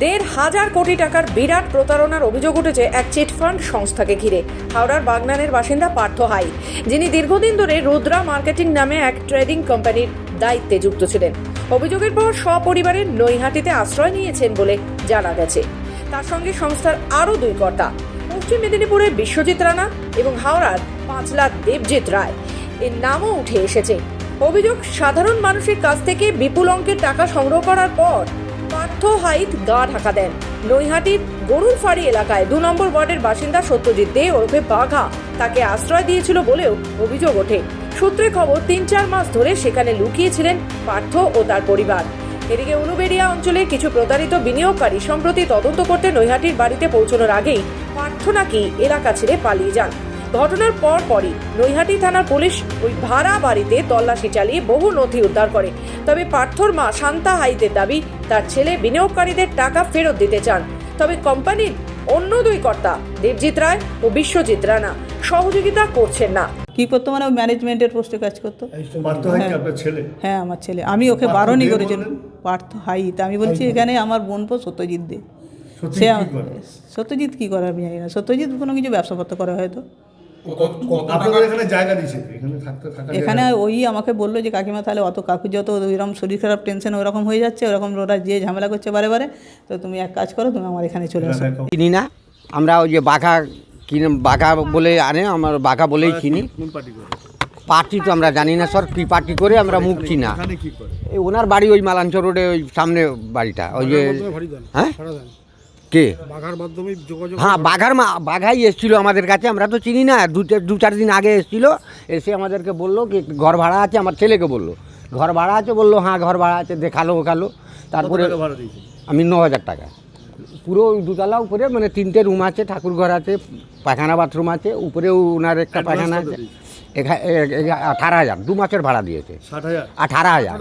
দেড় হাজার কোটি টাকার বিরাট প্রতারণার অভিযোগ উঠেছে এক চিটফান্ড সংস্থাকে ঘিরে। হাওড়ার বাগনানের বাসিন্দা পার্থ হাই, যিনি দীর্ঘদিন ধরে রুদ্রা মার্কেটিং নামে এক ট্রেডিং কোম্পানির দায়িত্বে যুক্ত ছিলেন। অভিযোগের পর সপরিবারের নৈহাটিতে আশ্রয় নিয়েছেন বলে জানা গেছে। তার সঙ্গে সংস্থার আরও দুই কর্তা, পশ্চিম মেদিনীপুরের বিশ্বজিৎ রানা এবং হাওড়ার পাঁচলার দেবজিৎ রায়। এর নামও উঠে এসেছে। অভিযোগ, সাধারণ মানুষের কাছ থেকে বিপুল অঙ্কের টাকা সংগ্রহ করার পর পার্থ হাইত গা ঢাকা দেন। নৈহাটির গরুর ফাড়ি এলাকায় দু নম্বর ওয়ার্ডের বাসিন্দা সত্যজিৎ দে ওরফে বাঘা তাকে আশ্রয় দিয়েছিল বলেও অভিযোগ ওঠে। সূত্রে খবর তিন চার মাস ধরে সেখানে লুকিয়েছিলেন পার্থ ও তার পরিবার। এদিকে উলুবেড়িয়া অঞ্চলের কিছু প্রতারিত বিনিয়োগকারী সম্প্রতি তদন্ত করতে নৈহাটির বাড়িতে পৌঁছানোর আগেই পার্থ নাকি এলাকা ছেড়ে পালিয়ে যান। ঘটনার পর পরই নৈহাটি থানার পুলিশ ওই ভাড়া বাড়িতে তল্লাশি চালিয়ে বহু নথি উদ্ধার করে। তবে পার্থর মা শান্তা হাইতের দাবি তার ছেলে বিনিয়োগকারীদের টাকা ফেরত দিতে চান। তবে কোম্পানির অন্য দুই কর্তা দেবজিৎ রায় ও বিশ্বজিৎ রানা সহযোগিতা করছেন না। কী করতো মানে? ও ম্যানেজমেন্টের পোস্টে কাজ করতো? হয়। হ্যাঁ আমার ছেলে। আমি ওকে বারণই করেছিলাম? পার্থ হাইত আমি বলছি এখানে আমার বোনপো সত্যজিৎ দে। সে কি করে? সত্যজিৎ কী করে আমি জানি না। সত্যজিৎ কোনো কিছু ব্যবসাপত্র করে হয়তো। এখানে জায়গা দিয়েছে? কি? এখানে থাকতে থাকা এখানে ওই আমাকে বলল যে কাকিমা তাহলে অত কাকু যত ওইরকম শরীর খারাপ টেনশন ওরকম হয়ে যাচ্ছে ওরকম ওরা যে ঝামেলা করছে বারে বারে তো তুমি এক কাজ করো তুমি আমার এখানে চলে আসো। চিনি না। আমরা ওই যে বাঘা কিনে বাঘা বলে আনে আমার বাঘা বলেই চিনি পার্টি তো আমরা জানি না স্যার কী পার্টি করে আমরা মুখছি না কি করে? এই ওনার বাড়ি ওই মালাঞ্চল রোডে ওই সামনে বাড়িটা ওই যে হ্যাঁ? কে? বাঘার মাধ্যমে যোগাযোগ হ্যাঁ বাঘার মা বাঘাই এসেছিল আমাদের কাছে আমরা তো চিনি না দু চার- দু চার দিন আগে এসেছিল এসে আমাদেরকে বলল কি ঘর ভাড়া আছে আমার ছেলেকে বলল। ঘর ভাড়া আছে বলল হ্যাঁ ঘর ভাড়া আছে দেখাল ওখালো। তারপরে আমি ন হাজার টাকা। পুরো ওই দুতলা উপরে মানে তিনটে রুম আছে ঠাকুর ঘর আছে পায়খানা বাথরুম আছে উপরেও ওনার একটা পায়খানা আছে। আঠারো হাজার দু মাসের ভাড়া দিয়েছে। আঠারো হাজার।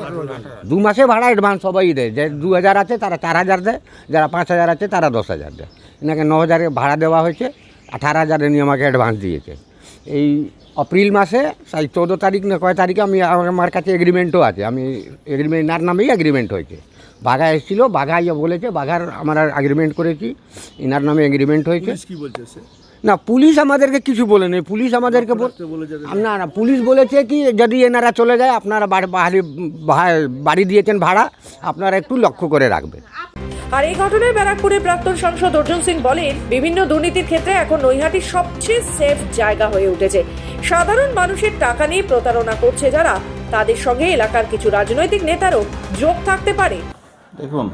দু মাসে ভাড়া অ্যাডভান্স সবাই দেয়। যে দু হাজার আছে তারা চার হাজার দেয়। যারা পাঁচ হাজার আছে তারা দশ হাজার দেয়। এনাকে ন হাজারে ভাড়া দেওয়া হয়েছে। আঠারো হাজার এনে আমাকে অ্যাডভান্স দিয়েছে। এই এপ্রিল মাসে সেই চৌদ্দ তারিখ না কয় তারিখে আমি আমার কাছে এগ্রিমেন্টও আছে। আমি এগ্রিমেন্ট এনার নামেই এগ্রিমেন্ট হয়েছে। বাঘা এসেছিল বাঘা ইয়ে বলেছে বাঘার আমার এগ্রিমেন্ট করেছি। এনার নামে এগ্রিমেন্ট হয়েছে। কি বলছে না পুলিশ আমাদেরকে কিছু বলেনি পুলিশ আমাদেরকে বল- বলে না না পুলিশ বলেছে কি যদি এনারা চলে যায় আপনারা বাড়ি বাড়ি- দিয়েছেন ভাড়া আপনারা একটু লক্ষ্য করে রাখবেন। আর এই ঘটনায় ব্যারাকপুরের প্রাক্তন সাংসদ অর্জুন সিং বলেন বিভিন্ন দুর্নীতির ক্ষেত্রে এখন নৈহাটি সবচেয়ে সেফ জায়গা হয়ে উঠেছে। সাধারণ মানুষের টাকা নিয়ে প্রতারণা করছে যারা তাদের সঙ্গে এলাকার কিছু রাজনৈতিক নেতারও যোগ থাকতে পারে। দেখুন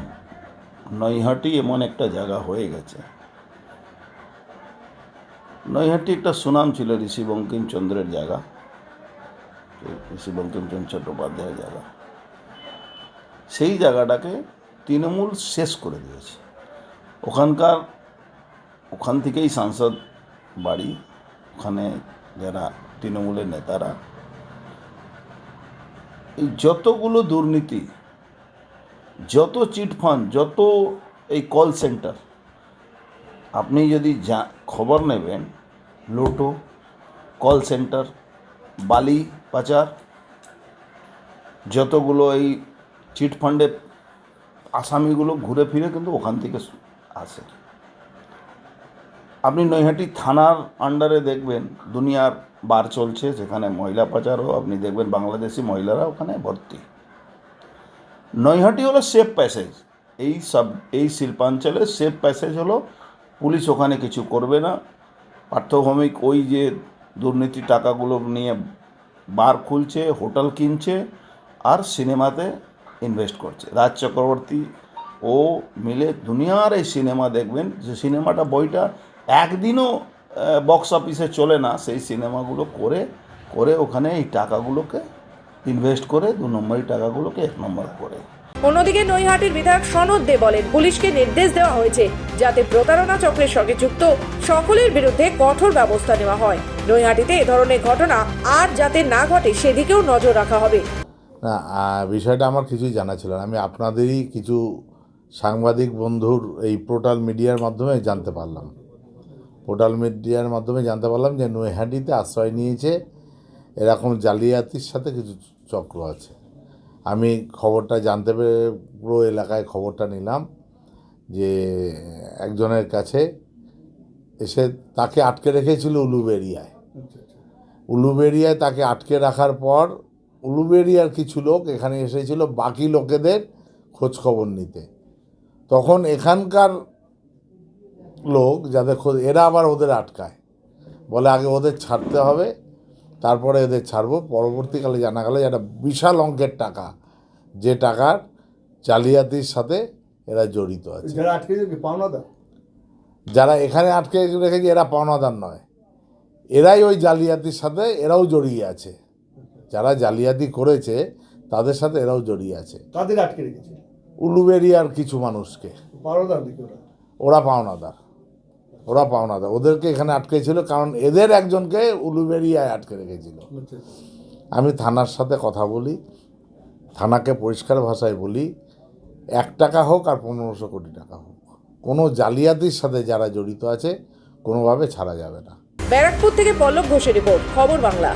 নৈহাটি এমন একটা জায়গা হয়ে গেছে। নৈহাটি একটা সুনাম ছিল ঋষি বঙ্কিমচন্দ্রের জায়গা, ঋষি বঙ্কিমচন্দ্র চট্টোপাধ্যায়ের জায়গা। সেই জায়গাটাকে তৃণমূল শেষ করে দিয়েছে। ওখানকার, ওখান থেকেই সাংসদ বাড়ি, ওখানে যারা তৃণমূলের নেতারা, এই যতগুলো দুর্নীতি, যত চিটফান্ড যত এই কল সেন্টার, আপনি যদি যা, খবর নেবেন লোটো কল সেন্টার বালি পাচার, যতগুলো এই চিটফান্ডে আসামিগুলো ঘুরে ফিরে কিন্তু ওখান থেকে আসে। আপনি নৈহাটি থানার আন্ডারে দেখবেন, দুনিয়ার বার চলছে সেখানে মহিলা পাচারও, আপনি দেখবেন বাংলাদেশি মহিলারা ওখানে ভর্তি। নৈহাটি হলো সেফ প্যাসেজ এই সব, এই শিল্পাঞ্চলের সেফ প্যাসেজ হলো, পুলিশ ওখানে কিছু করবে না। পার্থভৌমিক ওই যে দুর্নীতি টাকাগুলো নিয়ে বার খুলছে, হোটেল কিনছে আর সিনেমাতে ইনভেস্ট করছে। রাজ চক্রবর্তী ও মিলে দুনিয়ার এই সিনেমা দেখবেন যে সিনেমাটা বইটা একদিনও বক্স অফিসে চলে না। সেই সিনেমাগুলো করে করে ওখানে এই টাকাগুলোকে ইনভেস্ট করে, দু নম্বরই টাকাগুলোকে এক নম্বর করে। অন্যদিকে নৈহাটির বিধায়ক সনদ দে বলেন, পুলিশকে নির্দেশ দেওয়া হয়েছে যাতে প্রতারণা চক্রের সঙ্গে যুক্ত সকলের বিরুদ্ধে কঠোর ব্যবস্থা নেওয়া হয়। নৈহাটিতে এ ধরনের ঘটনা আর যাতে না ঘটে, সেদিকেও নজর রাখা হবে। না বিষয়টা আমার কিছুই জানা ছিল না। আমি আপনাদেরই কিছু সাংবাদিক বন্ধুর এই পোর্টাল মিডিয়ার মাধ্যমে জানতে পারলাম। পোর্টাল মিডিয়ার মাধ্যমে জানতে পারলাম যে, নৈহাটিতে আশ্রয় নিয়েছে এরকম জালিয়াতির সাথে কিছু চক্র আছে। আমি খবরটা জানতে পেরে পুরো এলাকায় খবরটা নিলাম যে একজনের কাছে এসে তাকে আটকে রেখেছিল উলুবেরিয়ায়। উলুবেরিয়ায় তাকে আটকে রাখার পর উলুবেরিয়ার কিছু লোক এখানে এসেছিল, বাকি লোকেদের খোঁজ খবর নিতে। তখন এখানকার লোক যাদের খোঁজ, এরা আবার ওদের আটকায়। বলে আগে ওদের ছাড়তে হবে। তারপরে এদের ছাড়বো। পরবর্তীকালে জানা গেল একটা বিশাল অঙ্কের টাকা যে টাকার জালিয়াতির সাথে এরা জড়িত আছে। যারা আটকে যাবে পাওনাদা যারা এখানে আটকে রেখেছে এরা পাওনাদার নয়। এরাই ওই জালিয়াতির সাথে এরাও জড়িয়ে আছে। যারা জালিয়াতি করেছে তাদের সাথে এরাও জড়িয়ে আছে। কাদের আটকে রেখেছে? উলুবেরিয়ার কিছু মানুষকে। পাওনাদার ওরা পাওনাদার। ওরা পাওনাদার ওদেরকে এখানে আটকেছিল, কারণ এদের একজনকে উলুবেরিয়ায় আটকে রেখেছিল। আমি থানার সাথে কথা বলি, থানাকে পরিষ্কার ভাষায় বলি, এক টাকা হোক আর পনেরোশো কোটি টাকা হোক। কোনো জালিয়াতির সাথে যারা জড়িত আছে, কোনোভাবে ছাড়া যাবে না। ব্যারাকপুর থেকে পল্লব ঘোষের রিপোর্ট, খবর বাংলা।